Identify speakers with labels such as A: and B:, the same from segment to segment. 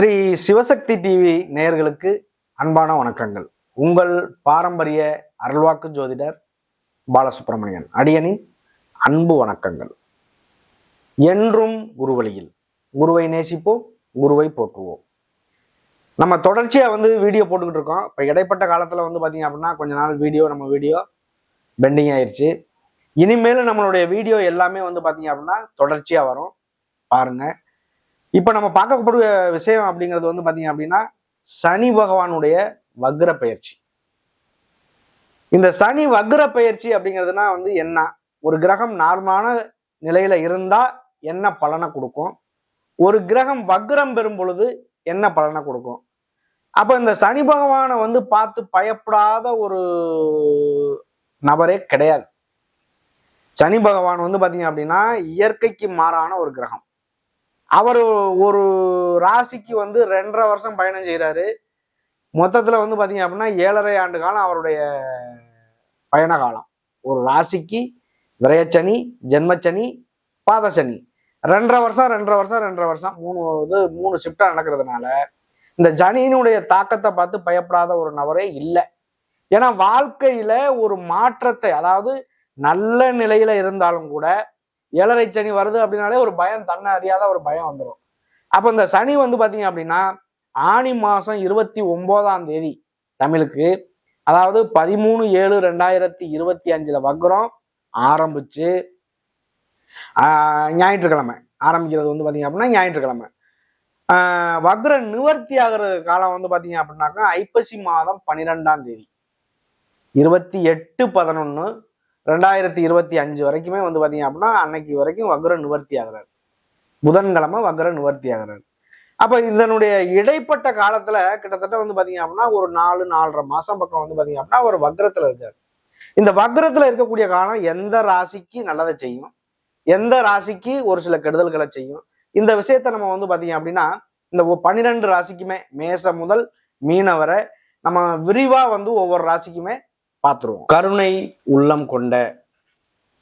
A: Sri Sivasakthi TV நேயர்களுக்கு அன்பான வணக்கங்கள். உங்கள் பாரம்பரிய அருள்வாக்கு ஜோதிடர் பாலசுப்ரமணியன் அடியனின் அன்பு வணக்கங்கள். என்றும் குருவழியில் குருவை நேசிப்போம் குருவை போற்றுவோம். நம்ம தொடர்ச்சியாக வந்து வீடியோ போட்டுக்கிட்டு இருக்கோம். இப்போ இடைப்பட்ட காலத்தில் வந்து பார்த்தீங்க அப்படின்னா கொஞ்ச நாள் வீடியோ நம்ம வீடியோ பெண்டிங் ஆயிடுச்சு இனிமேல் நம்மளுடைய வீடியோ எல்லாமே வந்து பார்த்தீங்க அப்படின்னா தொடர்ச்சியாக வரும். பாருங்கள் இப்போ நம்ம பார்க்கக்கூடிய விஷயம் அப்படிங்கிறது வந்து பார்த்தீங்க அப்படின்னா சனி பகவானுடைய வக்ர பயிற்சி இந்த சனி வக்ர பயிற்சி அப்படிங்கிறதுனா வந்து என்ன? ஒரு கிரகம் நார்மலான நிலையில இருந்தா என்ன பலனை கொடுக்கும்? ஒரு கிரகம் வக்ரம் பெறும் பொழுது என்ன பலனை கொடுக்கும்? அப்போ இந்த சனி பகவானை வந்து பார்த்து பயப்படாத ஒரு நபரே கிடையாது. சனி பகவான் வந்து பார்த்தீங்க அப்படின்னா இயற்கைக்கு மாறான ஒரு கிரகம். அவர் ஒரு ராசிக்கு வந்து ரெண்டரை வருஷம் பயணம் செய்கிறாரு மொத்தத்தில் வந்து பார்த்தீங்க அப்படின்னா ஏழரை ஆண்டு காலம் அவருடைய பயண காலம். ஒரு ராசிக்கு விரயச்சனி ஜென்மச்சனி பாதசனி. ரெண்டரை வருஷம் ரெண்டரை வருஷம் ரெண்டரை வருஷம். மூணு இது மூணு ஷிஃப்டாக நடக்கிறதுனால இந்த ஜனியினுடைய தாக்கத்தை பார்த்து பயப்படாத ஒரு நபரே இல்லை. ஏன்னா வாழ்க்கையில ஒரு மாற்றத்தை அதாவது நல்ல நிலையில இருந்தாலும் கூட ஏழரை சனி வருது அப்படின்னாலே ஒரு பயம் தன்னை அறியாத ஒரு பயம் வந்துடும் அப்போ இந்த சனி வந்து பார்த்தீங்க அப்படின்னா ஆணி மாதம் இருபத்தி ஒம்போதாம் தேதி தமிழுக்கு அதாவது பதிமூணு ஏழு ரெண்டாயிரத்தி இருபத்தி அஞ்சில் வக்ரம் ஆரம்பிச்சு ஞாயிற்றுக்கிழமை ஆரம்பிக்கிறது வந்து பார்த்தீங்க அப்படின்னா ஞாயிற்றுக்கிழமை. வக்ர நிவர்த்தி ஆகிற காலம் வந்து பார்த்தீங்க அப்படின்னாக்கா ஐப்பசி மாதம் பன்னிரெண்டாம் தேதி. இருபத்தி எட்டு பதினொன்று ரெண்டாயிரத்தி இருபத்தி அஞ்சு வரைக்குமே வந்து பார்த்தீங்க அப்படின்னா அன்னைக்கு வரைக்கும் வக்ர நிவர்த்தி ஆகிறார். புதன்கிழமை வக்ர நிவர்த்தி ஆகிறார். அப்போ இதனுடைய இடைப்பட்ட காலத்துல கிட்டத்தட்ட வந்து பார்த்தீங்க அப்படின்னா ஒரு நாலு நாலரை மாதம் பக்கம் வந்து பார்த்தீங்க அப்படின்னா ஒரு வக்ரத்தில் இருக்காரு. இந்த வக்ரத்துல இருக்கக்கூடிய காலம் எந்த ராசிக்கு நல்லதை செய்யும்? எந்த ராசிக்கு ஒரு சில கெடுதல்களை செய்யும்? இந்த விஷயத்த நம்ம வந்து பார்த்தீங்க அப்படின்னா இந்த பன்னிரெண்டு ராசிக்குமே மேசம் முதல் மீனவரை நம்ம விரிவா வந்து ஒவ்வொரு ராசிக்குமே பார்த்துருவோம். கருணை உள்ளம் கொண்ட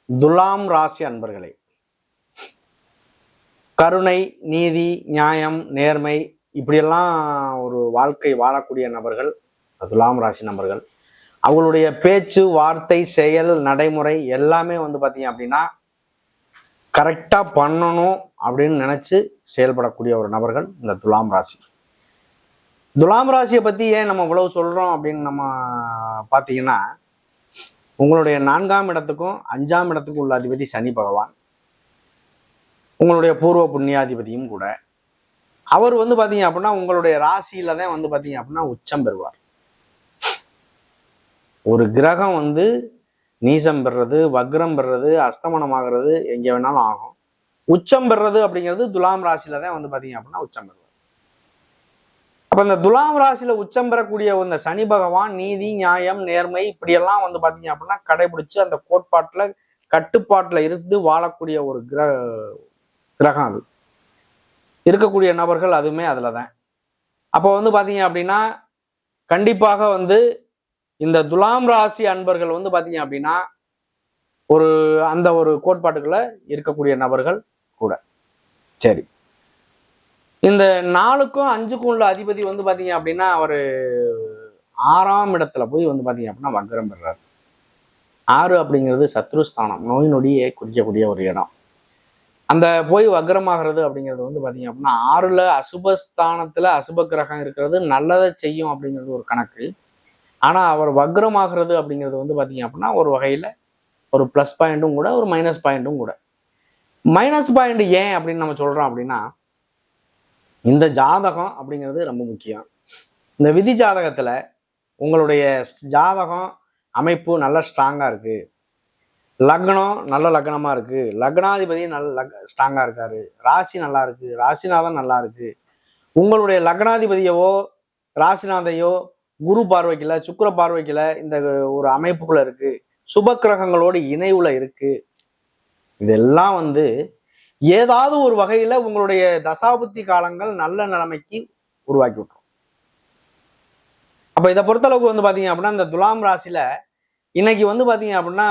A: துலாம் ராசி அன்பர்களே கருணை நீதி நியாயம் நேர்மை இப்படியெல்லாம் ஒரு வாழ்க்கை வாழக்கூடிய நபர்கள் துலாம் ராசி நபர்கள் அவங்களுடைய பேச்சு வார்த்தை செயல் நடைமுறை எல்லாமே வந்து பார்த்தீங்க அப்படின்னா கரெக்டாக பண்ணணும் அப்படின்னு நினச்சி செயல்படக்கூடிய ஒரு நபர்கள் இந்த துலாம் ராசி. துலாம் ராசியை பற்றி ஏன் நம்ம இவ்வளவு சொல்கிறோம் அப்படின்னு நம்ம பார்த்தீங்கன்னா உங்களுடைய நான்காம் இடத்துக்கும் அஞ்சாம் இடத்துக்கும் உள்ள அதிபதி சனி பகவான். உங்களுடைய பூர்வ புண்ணியாதிபதியும் கூட. அவர் வந்து பார்த்தீங்க அப்படின்னா உங்களுடைய ராசியில தான் வந்து பார்த்தீங்க அப்படின்னா உச்சம் பெறுவார். ஒரு கிரகம் வந்து நீசம் பெறுறது வக்ரம் பெறுறது அஸ்தமனம் ஆகிறது எங்கே வேணாலும் ஆகும். உச்சம் பெறுறது அப்படிங்கிறது துலாம் ராசியில தான் வந்து பார்த்தீங்க அப்படின்னா உச்சம் பெறுவார். அப்போ இந்த துலாம் ராசியில் உச்சம் பெறக்கூடிய இந்த சனி பகவான் நீதி நியாயம் நேர்மை இப்படியெல்லாம் வந்து பார்த்தீங்க அப்படின்னா கடைபிடிச்சு அந்த கோட்பாட்டில் கட்டுப்பாட்டில் இருந்து வாழக்கூடிய ஒரு கிர கிரகம் அது. இருக்கக்கூடிய நபர்கள் அதுவுமே அதில் தான் அப்போ வந்து பார்த்தீங்க அப்படின்னா கண்டிப்பாக வந்து இந்த துலாம் ராசி அன்பர்கள் வந்து பார்த்தீங்க அப்படின்னா ஒரு அந்த ஒரு கோட்பாட்டுக்குள்ள இருக்கக்கூடிய நபர்கள் கூட. சரி. இந்த நாலுக்கும் அஞ்சுக்கும் உள்ள அதிபதி வந்து பார்த்தீங்க அப்படின்னா அவர் ஆறாம் இடத்துல போய் வந்து பார்த்தீங்க அப்படின்னா வக்ரம் பெறார். ஆறு அப்படிங்கிறது சத்ருஸ்தானம் நோய் நொடியை குறிக்கக்கூடிய ஒரு இடம். அந்த போய் வக்ரமாகிறது அப்படிங்கிறது வந்து பார்த்தீங்க அப்படின்னா ஆறில் அசுபஸ்தானத்தில் அசுப கிரகம் இருக்கிறது நல்லதை செய்யும் அப்படிங்கிறது ஒரு கணக்கு. ஆனால் அவர் வக்ரமாகிறது அப்படிங்கிறது வந்து பார்த்தீங்க அப்படின்னா ஒரு வகையில் ஒரு ப்ளஸ் பாயிண்ட்டும் கூட ஒரு மைனஸ் பாயிண்ட்டும் கூட. மைனஸ் பாயிண்ட் ஏன் அப்படின்னு நம்ம சொல்கிறோம் அப்படின்னா இந்த ஜாதகம் அப்படிங்கிறது ரொம்ப முக்கியம். இந்த விதி ஜாதகத்தில் உங்களுடைய ஜாதகம் அமைப்பு நல்ல ஸ்ட்ராங்காக இருக்குது லக்னம் நல்ல லக்னமாக இருக்குது லக்னாதிபதி நல்ல லக் ஸ்ட்ராங்காக இருக்காரு. ராசி நல்லா இருக்குது ராசிநாதன் நல்லா இருக்குது உங்களுடைய லக்னாதிபதியவோ ராசிநாதையோ குரு பார்வைக்கில் சுக்கிர பார்வைக்கில் இந்த ஒரு அமைப்புக்குள்ள இருக்குது சுபக்கிரகங்களோடு இணைவில் இணைவுல இதெல்லாம் வந்து ஏதாவது ஒரு வகையில உங்களுடைய தசாபுத்தி காலங்கள் நல்ல நிலைமைக்கு உருவாக்கி விட்டுரும். அப்ப இதை பொறுத்தளவுக்கு வந்து பாத்தீங்க அப்படின்னா இந்த துலாம் ராசியில இன்னைக்கு வந்து பாத்தீங்க அப்படின்னா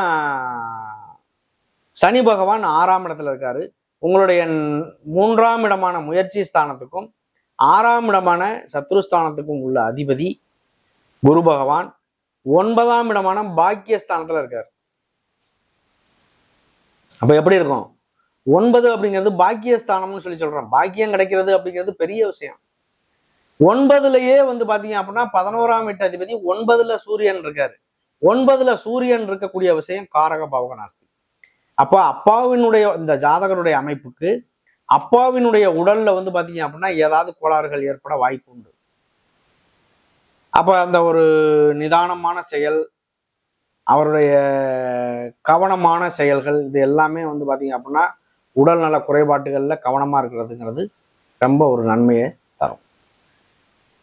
A: சனி பகவான் ஆறாம் இடத்துல இருக்காரு. உங்களுடைய மூன்றாம் இடமான முயற்சி ஸ்தானத்துக்கும் ஆறாம் இடமான சத்ருஸ்தானத்துக்கும் உள்ள அதிபதி குரு பகவான் ஒன்பதாம் இடமான பாக்கியஸ்தானத்துல இருக்கார். அப்ப எப்படி இருக்கும்? ஒன்பது அப்படிங்கிறது பாக்கியஸ்தானம்னு சொல்லி சொல்றோம். பாக்கியம் கிடைக்கிறது அப்படிங்கிறது பெரிய விஷயம். ஒன்பதுலயே வந்து பாத்தீங்க அப்படின்னா பதினோராம் வீட்டு அதிபதி ஒன்பதுல சூரியன் இருக்காரு. ஒன்பதுல சூரியன் இருக்கக்கூடிய விஷயம் காரக பாவக நாஸ்தி. அப்போ அப்பாவினுடைய இந்த ஜாதகருடைய அமைப்புக்கு அப்பாவினுடைய உடல்ல வந்து பாத்தீங்க அப்படின்னா ஏதாவது கோளாறுகள் ஏற்பட வாய்ப்பு உண்டு. அப்ப அந்த ஒரு நிதானமான செயல் அவருடைய கவனமான செயல்கள் இது எல்லாமே வந்து பாத்தீங்க அப்படின்னா உடல்நல குறைபாட்டுகளில் கவனமாக இருக்கிறதுங்கிறது ரொம்ப ஒரு நன்மையை தரும்.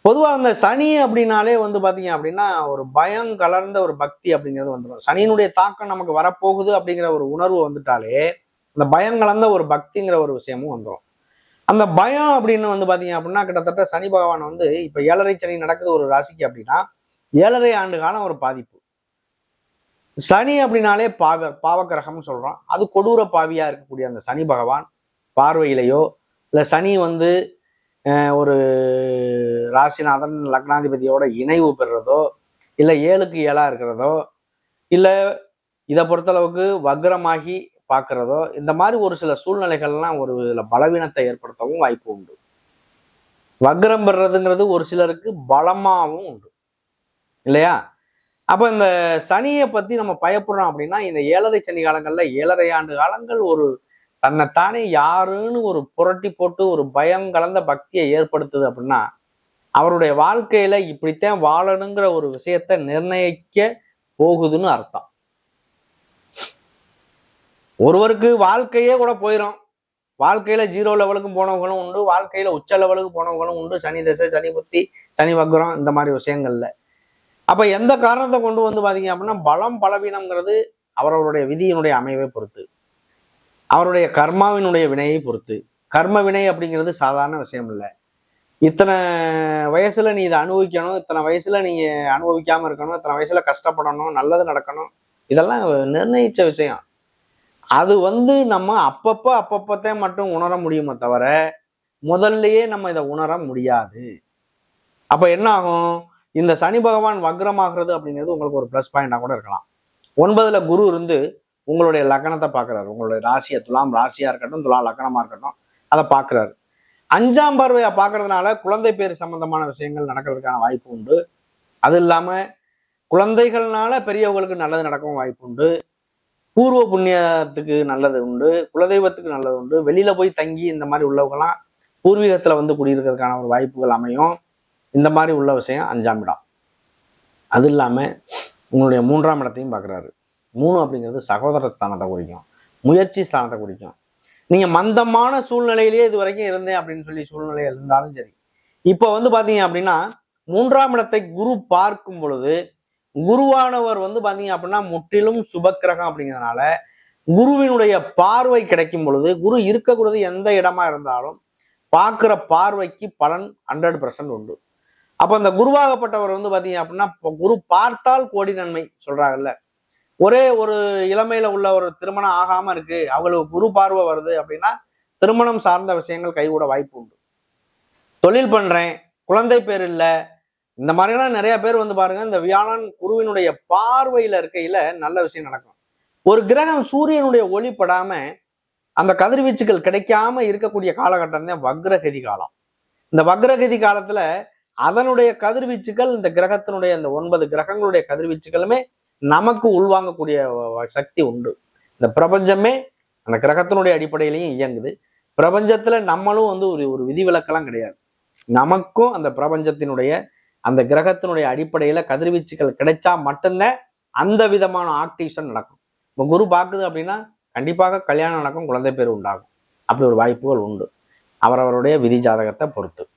A: பொதுவாக அந்த சனி அப்படின்னாலே வந்து பார்த்தீங்க அப்படின்னா ஒரு பயம் கலர்ந்த ஒரு பக்தி அப்படிங்கிறது வந்துடும் சனியினுடைய தாக்கம் நமக்கு வரப்போகுது அப்படிங்கிற ஒரு உணர்வு வந்துட்டாலே அந்த பயம் கலந்த ஒரு பக்திங்கிற ஒரு விஷயமும் வந்துடும் அந்த பயம் அப்படின்னு வந்து பார்த்தீங்க அப்படின்னா கிட்டத்தட்ட சனி பகவான் வந்து இப்போ ஏழரை சனி நடக்குது ஒரு ராசிக்கு அப்படின்னா ஏழரை ஆண்டு காலம் ஒரு பாதிப்பு. சனி அப்படின்னாலே பாவ பாவக்கிரகம்னு சொல்கிறோம் அது கொடூர பாவியாக இருக்கக்கூடிய அந்த சனி பகவான் பார்வையிலையோ இல்லை சனி வந்து ஒரு ராசிநாதன் லக்னாதிபதியோட இணைவு பெறுறதோ இல்லை ஏழுக்கு ஏழாக இருக்கிறதோ இல்லை இதை பொறுத்தளவுக்கு வக்ரமாகி பார்க்குறதோ இந்த மாதிரி ஒரு சில சூழ்நிலைகள்லாம் ஒரு சில பலவீனத்தை ஏற்படுத்தவும் வாய்ப்பு உண்டு. வக்ரம் பெறுறதுங்கிறது ஒரு சிலருக்கு பலமாகவும் உண்டு. இல்லையா? அப்போ இந்த சனியை பத்தி நம்ம பயப்படுறோம் அப்படின்னா இந்த ஏழரை சனி காலங்கள்ல ஏழரை ஆண்டு காலங்கள் ஒரு தன்னைத்தானே யாருன்னு ஒரு புரட்டி போட்டு ஒரு பயம் கலந்த பக்தியை ஏற்படுத்துது அப்படின்னா அவருடைய வாழ்க்கையில இப்படித்தான் வாழணுங்கிற ஒரு விஷயத்த நிர்ணயிக்க போகுதுன்னு அர்த்தம். ஒருவருக்கு வாழ்க்கையே கூட போயிடும் வாழ்க்கையில ஜீரோ லெவலுக்கும் போனவங்களும் உண்டு வாழ்க்கையில உச்ச லெவலுக்கு போனவங்களும் உண்டு. சனி தசை சனி புத்தி சனி வக்ரம் இந்த மாதிரி விஷயங்கள்ல. அப்ப எந்த காரணத்தை கொண்டு வந்து பாத்தீங்க அப்படின்னா பலம் பலவீனம்ங்கிறது அவரவருடைய விதியினுடைய அமைவை பொறுத்து அவருடைய கர்மாவினுடைய வினையை பொறுத்து. கர்ம வினை அப்படிங்கிறது சாதாரண விஷயம் இல்லை. இத்தனை வயசுல நீ இதை அனுபவிக்கணும் இத்தனை வயசுல நீங்க அனுபவிக்காம இருக்கணும் இத்தனை வயசுல கஷ்டப்படணும் நல்லது நடக்கணும் இதெல்லாம் நிர்ணயிச்ச விஷயம். அது வந்து நம்ம அப்பப்போ அப்பப்பத்தே மட்டும் உணர முடியுமே தவிர முதல்லயே நம்ம இதை உணர முடியாது. அப்ப என்ன ஆகும்? இந்த சனி பகவான் வக்ரமாகிறது அப்படிங்கிறது உங்களுக்கு ஒரு ப்ளஸ் பாயிண்டாக கூட இருக்கலாம். ஒன்பதுல குரு இருந்து உங்களுடைய லக்கணத்தை பார்க்குறாரு. உங்களுடைய ராசியை துலாம் ராசியாக இருக்கட்டும் துலாம் லக்கணமாக இருக்கட்டும் அதை பார்க்குறாரு. அஞ்சாம் பார்வையாக பார்க்கறதுனால குழந்தை பேர் சம்பந்தமான விஷயங்கள் நடக்கிறதுக்கான வாய்ப்பு உண்டு. அது இல்லாமல் குழந்தைகள்னால பெரியவங்களுக்கு நல்லது நடக்கவும் வாய்ப்பு உண்டு. பூர்வ புண்ணியத்துக்கு நல்லது உண்டு. குலதெய்வத்துக்கு நல்லது உண்டு. வெளியில போய் தங்கி இந்த மாதிரி உள்ளவங்கலாம் பூர்வீகத்தில் வந்து குடியிருக்கிறதுக்கான ஒரு வாய்ப்புகள் அமையும். இந்த மாதிரி உள்ள விஷயம் அஞ்சாம் இடம். அது இல்லாமல் உங்களுடைய மூன்றாம் இடத்தையும் பார்க்குறாரு மூணு அப்படிங்கிறது சகோதர ஸ்தானத்தை குறிக்கும். முயற்சி ஸ்தானத்தை குறிக்கும். நீங்கள் மந்தமான சூழ்நிலையிலேயே இது வரைக்கும் இருந்தேன் அப்படின்னு சொல்லி சூழ்நிலை இருந்தாலும் சரி. இப்போ வந்து பார்த்தீங்க அப்படின்னா மூன்றாம் இடத்தை குரு பார்க்கும் பொழுது குருவானவர் வந்து பார்த்தீங்க அப்படின்னா முற்றிலும் சுபக்கிரகம் அப்படிங்கிறதுனால குருவினுடைய பார்வை கிடைக்கும் பொழுது குரு இருக்கக்கூடாது எந்த இடமா இருந்தாலும் பார்க்குற பார்வைக்கு பலன் ஹண்ட்ரட் பர்சன்ட் உண்டு. அப்போ அந்த குருவாகப்பட்டவர் வந்து பார்த்தீங்க அப்படின்னா இப்போ குரு பார்த்தால் கோடி நன்மை சொல்றாங்கல்ல. ஒரே ஒரு இளமையில உள்ள ஒரு திருமணம் ஆகாம இருக்கு. அவங்களுக்கு குரு பார்வை வருது அப்படின்னா திருமணம் சார்ந்த விஷயங்கள் கைகூட வாய்ப்பு உண்டு. தொழில் பண்றேன் குழந்தை பேர் இல்லை. இந்த மாதிரிலாம் நிறைய பேர் வந்து பாருங்க இந்த வியாழன் குருவினுடைய பார்வையில இருக்கையில நல்ல விஷயம் நடக்கும். ஒரு கிரகம் சூரியனுடைய ஒளி படாம அந்த கதிர்வீச்சுகள் கிடைக்காம இருக்கக்கூடிய காலகட்டம் தான் வக்ரகதி காலம். இந்த வக்ரகதி காலத்துல அதனுடைய கதிர்வீச்சுகள் இந்த கிரகத்தினுடைய இந்த ஒன்பது கிரகங்களுடைய கதிர்வீச்சுகளுமே நமக்கு உள்வாங்கக்கூடிய சக்தி உண்டு. இந்த பிரபஞ்சமே அந்த கிரகத்தினுடைய அடிப்படையிலையும் இயங்குது. பிரபஞ்சத்துல நம்மளும் வந்து ஒரு ஒரு விதிவிலக்கெல்லாம் கிடையாது. நமக்கும் அந்த பிரபஞ்சத்தினுடைய அந்த கிரகத்தினுடைய அடிப்படையில கதிர்வீச்சுகள் கிடைச்சா மட்டும்தான் அந்த விதமான ஆக்டிவேஷன் நடக்கும். இப்போ குரு பார்க்குது அப்படின்னா கண்டிப்பாக கல்யாணம் நடக்கும் குழந்தை பேர் உண்டாகும். அப்படி ஒரு வாய்ப்புகள் உண்டு. அவரவருடைய விதி ஜாதகத்தை பொறுத்து.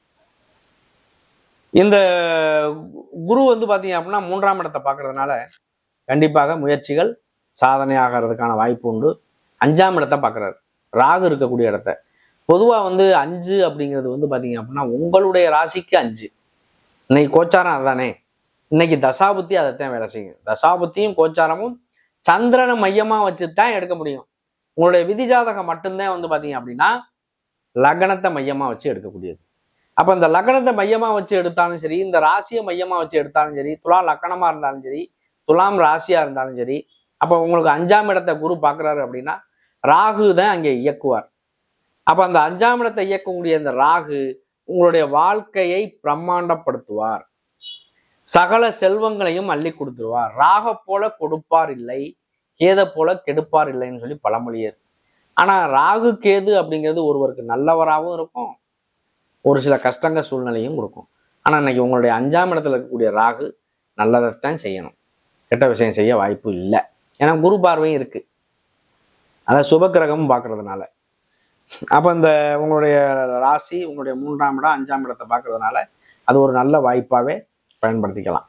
A: இந்த குரு வந்து பார்த்தீங்க அப்படின்னா மூன்றாம் இடத்தை பார்க்கறதுனால கண்டிப்பாக முயற்சிகள் சாதனை ஆகிறதுக்கான வாய்ப்பு உண்டு. அஞ்சாம் இடத்தை பார்க்குறாரு. ராகு இருக்கக்கூடிய இடத்த. பொதுவாக வந்து அஞ்சு அப்படிங்கிறது வந்து பார்த்தீங்க அப்படின்னா உங்களுடைய ராசிக்கு அஞ்சு. இன்னைக்கு கோச்சாரம் அதுதானே இன்னைக்கு தசாபுத்தி அதைத்தான் வேலை செய்யும். தசாபுத்தியும் கோச்சாரமும் சந்திரனை மையமாக வச்சு தான் எடுக்க முடியும். உங்களுடைய விதி ஜாதகம் மட்டும்தான் வந்து பார்த்தீங்க அப்படின்னா லக்னத்தை மையமாக வச்சு எடுக்கக்கூடியது. அப்போ இந்த லக்னத்தை மையமாக வச்சு எடுத்தாலும் சரி இந்த ராசியை மையமாக வச்சு எடுத்தாலும் சரி துலா லக்கணமாக இருந்தாலும் சரி துலாம் ராசியாக இருந்தாலும் சரி அப்போ உங்களுக்கு அஞ்சாம் இடத்தை குரு பார்க்குறாரு அப்படின்னா ராகு தான் அங்கே இயக்குவார். அப்போ அந்த அஞ்சாம் இடத்தை இயக்கக்கூடிய அந்த ராகு உங்களுடைய வாழ்க்கையை பிரம்மாண்டப்படுத்துவார். சகல செல்வங்களையும் அள்ளி கொடுத்துருவார். ராக போல கொடுப்பார் இல்லை கேத போல கெடுப்பார் இல்லைன்னு சொல்லி பழமொழியர் ஆனால் ராகு கேது அப்படிங்கிறது ஒருவருக்கு நல்லவராகவும் இருக்கும் ஒரு சில கஷ்டங்க சூழ்நிலையும் கொடுக்கும். ஆனால் இன்னைக்கு உங்களுடைய அஞ்சாம் இடத்துல இருக்கக்கூடிய ராகு நல்லதைத்தான் செய்யணும். கெட்ட விஷயம் செய்ய வாய்ப்பு இல்லை. ஏன்னா குரு பார்வையும் இருக்குது அதான் சுபக்கிரகமும் பார்க்கறதுனால. அப்போ இந்த உங்களுடைய ராசி உங்களுடைய மூன்றாம் இடம் அஞ்சாம் இடத்தை பார்க்கறதுனால அது ஒரு நல்ல வாய்ப்பாகவே பயன்படுத்திக்கலாம்.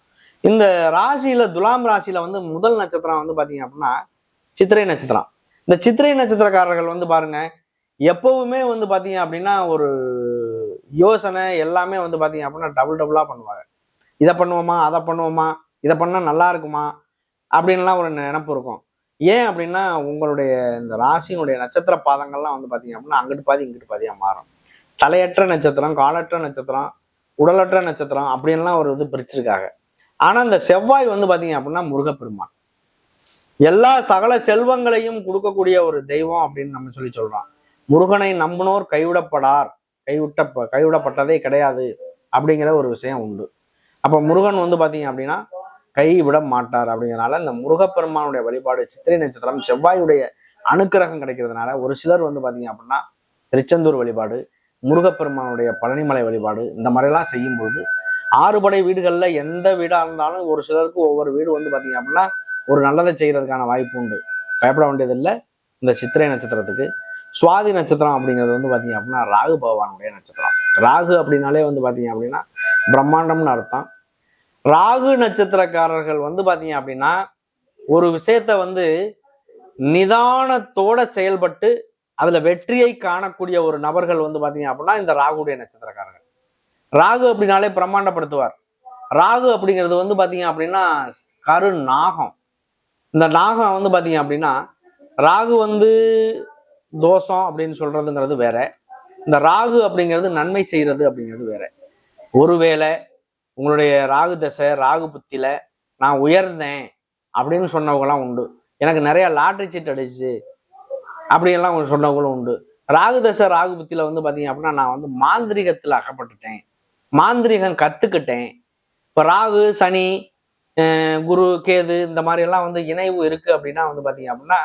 A: இந்த ராசியில் துலாம் ராசியில் வந்து முதல் நட்சத்திரம் வந்து பார்த்தீங்க அப்படின்னா சித்திரை நட்சத்திரம். இந்த சித்திரை நட்சத்திரக்காரர்கள் வந்து பாருங்கள் எப்பவுமே வந்து பார்த்தீங்க அப்படின்னா ஒரு யோசனை எல்லாமே வந்து பார்த்தீங்க அப்படின்னா டபுள் டபுளாக பண்ணுவாங்க. இதை பண்ணுவோமா அதை பண்ணுவோமா இதை பண்ணால் நல்லா இருக்குமா அப்படின்லாம் ஒரு நினப்பு இருக்கும். ஏன் அப்படின்னா உங்களுடைய இந்த ராசியினுடைய நட்சத்திர பாதங்கள்லாம் வந்து பார்த்தீங்க அப்படின்னா அங்கிட்டு பாதி இங்கிட்டு பாதியாக மாறும். தலையற்ற நட்சத்திரம் காலற்ற நட்சத்திரம் உடலற்ற நட்சத்திரம் அப்படின்லாம் ஒரு இது பிரிச்சிருக்காங்க. ஆனால் இந்த செவ்வாய் வந்து பார்த்தீங்க அப்படின்னா முருகப்பெருமான். எல்லா சகல செல்வங்களையும் கொடுக்கக்கூடிய ஒரு தெய்வம் அப்படின்னு நம்ம சொல்லி சொல்றோம். முருகனை நம்பினோர் கைவிடப்படார். கைவிட்ட கைவிடப்பட்டதே கிடையாது அப்படிங்கிற ஒரு விஷயம் உண்டு. அப்போ முருகன் வந்து பார்த்தீங்க அப்படின்னா கைவிட மாட்டார் அப்படிங்கிறதுனால இந்த முருகப்பெருமானுடைய வழிபாடு சித்திரை நட்சத்திரம் செவ்வாயுடைய அனுக்கிரகம் கிடைக்கிறதுனால ஒரு சிலர் வந்து பார்த்தீங்க அப்படின்னா திருச்செந்தூர் வழிபாடு முருகப்பெருமானுடைய பழனிமலை வழிபாடு இந்த மாதிரிலாம் செய்யும்போது ஆறுபடை வீடுகளில் எந்த வீடாக இருந்தாலும் ஒரு சிலருக்கு ஒவ்வொரு வீடு வந்து பார்த்தீங்க அப்படின்னா ஒரு நல்லதை செய்கிறதுக்கான வாய்ப்பு உண்டு. பயப்பட வேண்டியதில்லை. இந்த சித்திரை நட்சத்திரத்துக்கு சுவாதி நட்சத்திரம் அப்படிங்கிறது வந்து பார்த்தீங்க அப்படின்னா ராகு பகவானுடைய நட்சத்திரம். ராகு அப்படின்னாலே வந்து பார்த்தீங்க அப்படின்னா பிரம்மாண்டம்னு அர்த்தம். ராகு நட்சத்திரக்காரர்கள் வந்து பார்த்தீங்க அப்படின்னா ஒரு விஷயத்த வந்து நிதானத்தோட செயல்பட்டு அதில் வெற்றியை காணக்கூடிய ஒரு நபர்கள் வந்து பார்த்தீங்க அப்படின்னா இந்த ராகுடைய நட்சத்திரக்காரர்கள். ராகு அப்படின்னாலே பிரம்மாண்டப்படுத்துவார். ராகு அப்படிங்கிறது வந்து பார்த்தீங்க அப்படின்னா கரு நாகம் இந்த நாகம் வந்து பார்த்தீங்க அப்படின்னா ராகு வந்து தோஷம் அப்படின்னு சொல்றதுங்கிறது வேற. இந்த ராகு அப்படிங்கிறது நன்மை செய்யறது அப்படிங்கிறது வேற. ஒருவேளை உங்களுடைய ராகு தசை ராகு புத்தியில நான் உயர்ந்தேன் அப்படின்னு சொன்னவங்களாம் உண்டு. எனக்கு நிறைய லாட்ரி சீட் அடிச்சு அப்படியெல்லாம் சொன்னவங்களும் உண்டு. ராகு தசை ராகு புத்தியில வந்து பாத்தீங்க அப்படின்னா நான் வந்து மாந்திரிகத்துல அகப்பட்டுட்டேன். மாந்திரிகம் கத்துக்கிட்டேன். இப்போ ராகு சனி குரு கேது இந்த மாதிரி எல்லாம் வந்து இணைவு இருக்கு அப்படின்னா வந்து பாத்தீங்க அப்படின்னா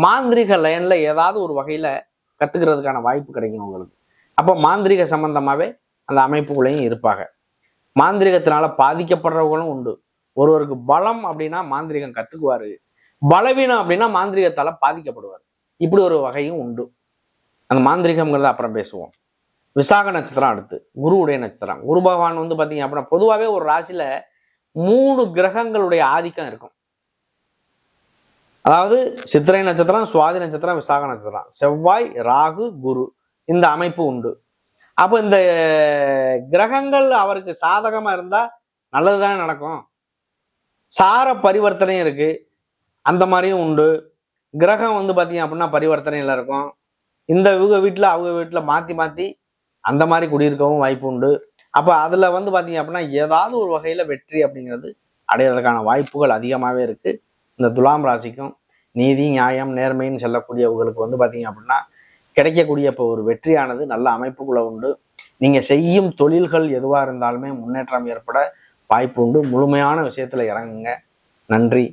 A: மாந்திரிக லைன்ல ஏதாவது ஒரு வகையில கத்துக்கிறதுக்கான வாய்ப்பு கிடைக்கும் உங்களுக்கு. அப்போ மாந்திரிக சம்பந்தமாவே அந்த அமைப்புகளையும் இருப்பாங்க. மாந்திரிகத்தினால பாதிக்கப்படுறவங்களும் உண்டு. ஒருவருக்கு பலம் அப்படின்னா மாந்திரிகம் கத்துக்குவாரு. பலவீனம் அப்படின்னா மாந்திரிகத்தால பாதிக்கப்படுவார். இப்படி ஒரு வகையும் உண்டு. அந்த மாந்திரிகம்ங்கிறத அப்புறம் பேசுவோம். விசாக நட்சத்திரம் அடுத்து குருவுடைய நட்சத்திரம். குரு பகவான் வந்து பார்த்தீங்க அப்படின்னா பொதுவாகவே ஒரு ராசியில மூணு கிரகங்களுடைய ஆதிக்கம் இருக்கும். அதாவது சித்திரை நட்சத்திரம் சுவாதி நட்சத்திரம் விசாக நட்சத்திரம். செவ்வாய் ராகு குரு. இந்த அமைப்பு உண்டு. அப்போ இந்த கிரகங்கள் அவருக்கு சாதகமாக இருந்தால் நல்லது நல்லதுதானே நடக்கும். சார பரிவர்த்தனையும் இருக்குது அந்த மாதிரியும் உண்டு. கிரகம் வந்து பார்த்தீங்க அப்படின்னா பரிவர்த்தனையில் இருக்கும். இந்த இவங்க வீட்டில் அவங்க வீட்டில் மாற்றி மாற்றி அந்த மாதிரி குடியிருக்கவும் வாய்ப்பு உண்டு. அப்போ அதில் வந்து பார்த்தீங்க அப்படின்னா ஏதாவது ஒரு வகையில் வெற்றி அப்படிங்கிறது அடையிறதுக்கான வாய்ப்புகள் அதிகமாகவே இருக்குது இந்த துலாம் ராசிக்கும் நீதி நியாயம் நேர்மைன்னு செல்லக்கூடியவர்களுக்கு வந்து பார்த்தீங்க அப்படின்னா கிடைக்கக்கூடிய இப்போ ஒரு வெற்றியானது நல்ல அமைப்புக்குள்ள உண்டு. நீங்கள் செய்யும் தொழில்கள் எதுவாக இருந்தாலுமே முன்னேற்றம் ஏற்பட வாய்ப்பு உண்டு. முழுமையான விஷயத்தில் இறங்குங்க. நன்றி.